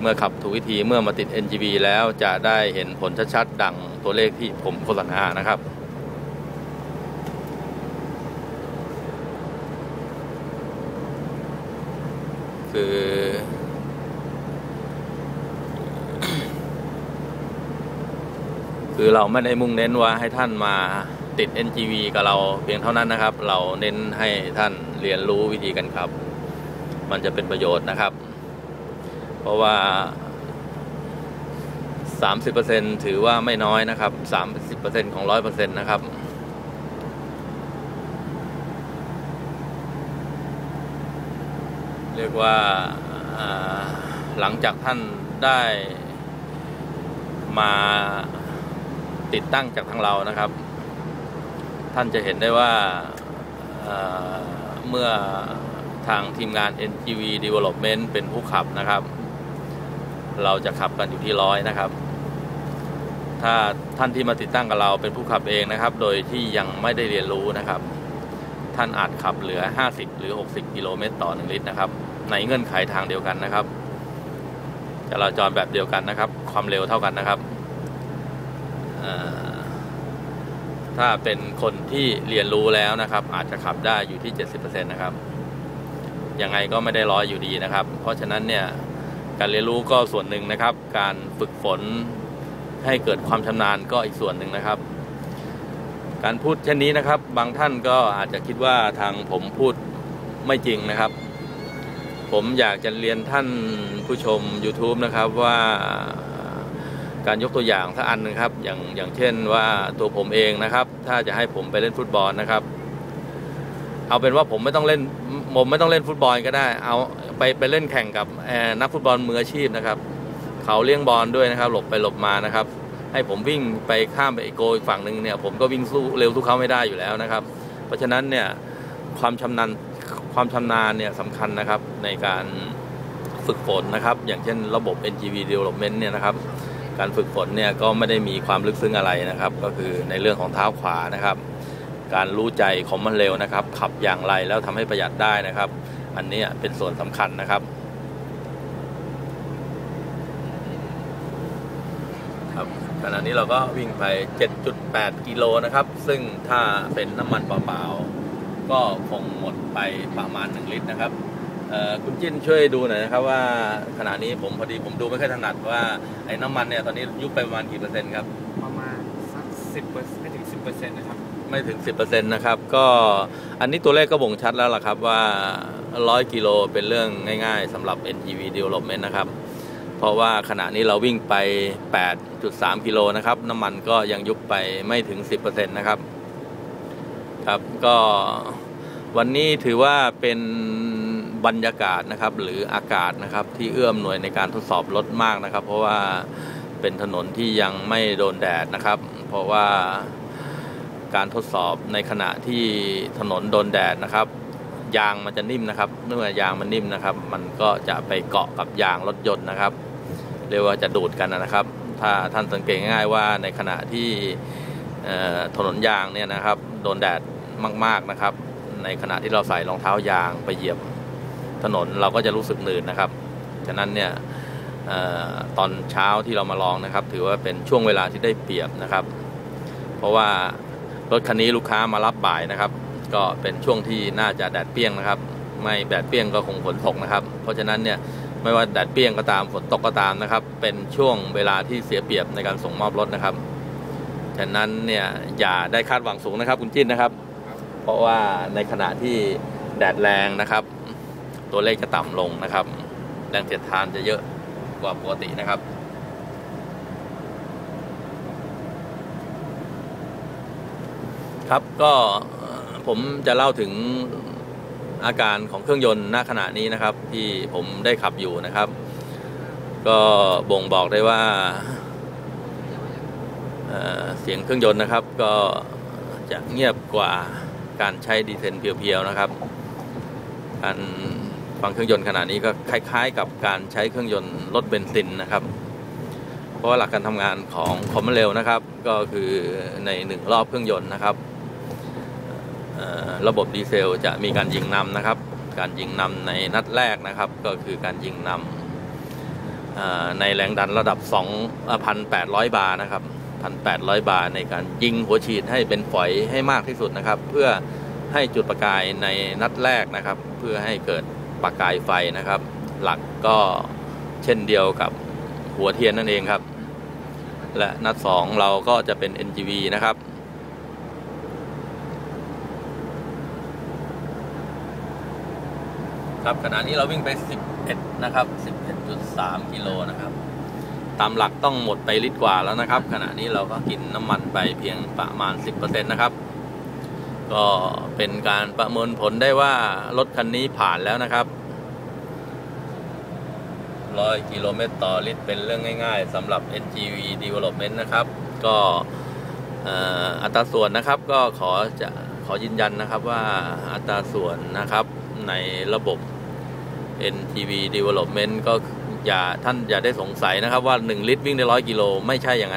เมื่อขับถูกวิธีเมื่อมาติด NGV แล้วจะได้เห็นผลชัดๆ ดังตัวเลขที่ผมโฆษณานะครับ คือ คือเราไม่ได้มุ่งเน้นว่าให้ท่านมาติด NGV กับเราเพียงเท่านั้นนะครับ เราเน้นให้ท่านเรียนรู้วิธีกันครับ มันจะเป็นประโยชน์นะครับ เพราะว่า 30%ถือว่าไม่น้อยนะครับ 30%ของ 100%นะครับเรียกว่าาหลังจากท่านได้มาติดตั้งจากทางเรานะครับ ท่านจะเห็นได้ว่าเอ่อเมื่อทางทีมงาน NGV Development เป็นผู้ขับนะครับ เราจะขับกันอยู่ที่ร้อยนะครับ ถ้าท่านที่มาติดตั้งกับเราเป็นผู้ขับเองนะครับ โดยที่ยังไม่ได้เรียนรู้นะครับ ท่านอาจขับเหลือ 50 หรือ 60 กิโลเมตรต่อ 1 ลิตรนะครับ ในเงื่อนไขทางเดียวกันนะครับจราจรแบบเดียวกันนะครับ ความเร็วเท่ากันนะครับ ถ้าเป็นคนที่เรียนรู้แล้วนะครับ อาจจะขับได้อยู่ที่ 70%นะครับ ยังไงก็ไม่ได้ร้อยอยู่ดีนะครับ เพราะฉะนั้นเนี่ย การเรียนรู้ก็ส่วนหนึ่งนะครับ การฝึกฝนให้เกิดความชำนาญก็อีกส่วนหนึ่งนะครับ การพูดเช่นนี้นะครับ บางท่านก็อาจจะคิดว่าทางผมพูดไม่จริงนะครับ ผมอยากจะเรียนท่านผู้ชม YouTube นะครับว่าการยกตัวอย่างสักอันนึงครับ อย่างอย่างเช่นว่าตัวผมเองนะครับ ถ้าจะให้ผมไปเล่นฟุตบอลนะครับ เอาเป็นว่าผมไม่ต้องเล่นผมไม่ต้องเล่นฟุตบอลก็ได้ เอา ไปไปเล่นแข่งกับนักฟุตบอลมืออาชีพนะครับ เขาเลี้ยงบอลด้วยนะครับ หลบไปหลบมานะครับ ให้ผมวิ่งไปข้ามไปโกอีกฝั่งหนึ่งเนี่ยผมก็วิ่งสู้เร็วสู้เขาไม่ได้อยู่แล้วนะครับ เพราะฉะนั้นเนี่ยความชำนาญความชำนาญเนี่ยสำคัญนะครับในการฝึกฝนนะครับ อย่างเช่นระบบ NGV Development เนี่ยนะครับ การฝึกฝนเนี่ยก็ไม่ได้มีความลึกซึ้งอะไรนะครับ ก็คือในเรื่องของเท้าขวานะครับ การรู้ใจของมันเร็วนะครับ ขับอย่างไรแล้วทำให้ประหยัดได้นะครับ อันนี้เป็นส่วนสำคัญนะครับครับขณะนี้เราก็วิ่งไป 7.8 กิโลนะครับ ซึ่งถ้าเป็นน้ำมันเปล่าๆก็คงหมดไปประมาณ 1 ลิตรนะครับคุณจิ้นช่วยดูหน่อยนะครับว่าขณะนี้ผมพอดีผมดูไม่ค่อยถนัดว่าไอ้น้ำมันเนี่ยตอนนี้ยุบไปประมาณกี่เปอร์เซ็นต์ครับ ประมาณสักสิบเปอร์ไม่ถึงสิบเปอร์เซ็นต์นะครับ ไม่ถึง 10%นะครับ ก็อันนี้ตัวเลขก็บ่งชัดแล้วล่ะครับว่า 100 กิโลเป็นเรื่องง่ายๆสำหรับ NGV Development นะครับ เพราะว่าขณะนี้เราวิ่งไป 8.3 กิโลนะครับ น้ำมันก็ยังยุบไปไม่ถึง 10%นะครับครับก็วันนี้ถือว่าเป็นบรรยากาศนะครับ หรืออากาศนะครับ ที่เอื้อมหน่วยในการทดสอบรถมากนะครับ เพราะว่าเป็นถนนที่ยังไม่โดนแดดนะครับ เพราะว่า การทดสอบในขณะที่ถนนโดนแดดนะครับ ยางมันจะนิ่มนะครับเมื่อยางมันนิ่มนะครับ มันก็จะไปเกาะกับยางรถยนต์นะครับเรียกว่าจะดูดกันนะครับ ถ้าท่านสังเกตง่ายๆว่าในขณะที่ถนนยางเนี่ยนะครับ โดนแดดมากๆนะครับ ในขณะที่เราใส่รองเท้ายางไปเหยียบถนนเราก็จะรู้สึกหนืดนะครับ ฉะนั้นเนี่ยออตอนเช้าที่เรามาลองนะครับ ถือว่าเป็นช่วงเวลาที่ได้เปรียบนะครับ เพราะว่า รถคันนี้ลูกค้ามารับบ่ายนะครับ ก็เป็นช่วงที่น่าจะแดดเปี้ยงนะครับ ไม่แดดเปี้ยงก็คงฝนตกนะครับ เพราะฉะนั้นเนี่ยไม่ว่าแดดเปี้ยงก็ตามฝนตกก็ตามนะครับ เป็นช่วงเวลาที่เสียเปรียบในการส่งมอบรถนะครับฉะนั้นเนี่ยอย่าได้คาดหวังสูงนะครับคุณจิ้นนะครับ เพราะว่าในขณะที่แดดแรงนะครับ ตัวเลขจะต่ำลงนะครับ แรงเสียดทานจะเยอะกว่าปกตินะครับ ครับก็ผมจะเล่าถึงอาการของเครื่องยนต์ณขณะนี้นะครับ ที่ผมได้ขับอยู่นะครับ ก็บ่งบอกได้ว่าเเสียงเครื่องยนต์นะครับ ก็จะเงียบกว่าการใช้ดีเซลเพียวๆนะครับ การฟังเครื่องยนต์ขณะนี้ก็คล้าย ๆ กับการใช้เครื่องยนต์รถเบนซินนะครับ เพราะว่าหลักการทำงานของคอมมอนเรลนะครับ ก็คือในหนึ่งรอบเครื่องยนต์นะครับ ระบบดีเซลจะมีการยิงนำนะครับ การยิงนำในนัดแรกนะครับ ก็คือการยิงนำในแรงดันระดับ 2,800 บาร์นะครับ 1,800 บาร์ในการยิงหัวฉีดให้เป็นฝอยให้มากที่สุดนะครับ เพื่อให้จุดประกายในนัดแรกนะครับ เพื่อให้เกิดประกายไฟนะครับ หลักก็เช่นเดียวกับหัวเทียนนั่นเองครับ และนัด 2 เราก็จะเป็น NGV นะครับ ครับขณะนี้เราวิ่งไป 11 นะครับ 11.3 กิโลนะครับ ตามหลักต้องหมดไปลิตรกว่าแล้วนะครับ ขณะนี้เราก็กินน้ำมันไปเพียงประมาณ 10%นะครับ ก็เป็นการประเมินผลได้ว่ารถคันนี้ผ่านแล้วนะครับ100กิโลเมตรต่อลิตรเป็นเรื่องง่ายๆสำหรับ NGV Development นะครับ ก็อัตราส่วนนะครับก็ขอจะขอยืนยันนะครับว่าอัตราส่วนนะครับในระบบ NTV Development ก็อย่าท่านอย่าได้สงสัยนะครับว่า 1 ลิตรวิ่งได้ 100 กิโล ไม่ใช่อย่างนั้น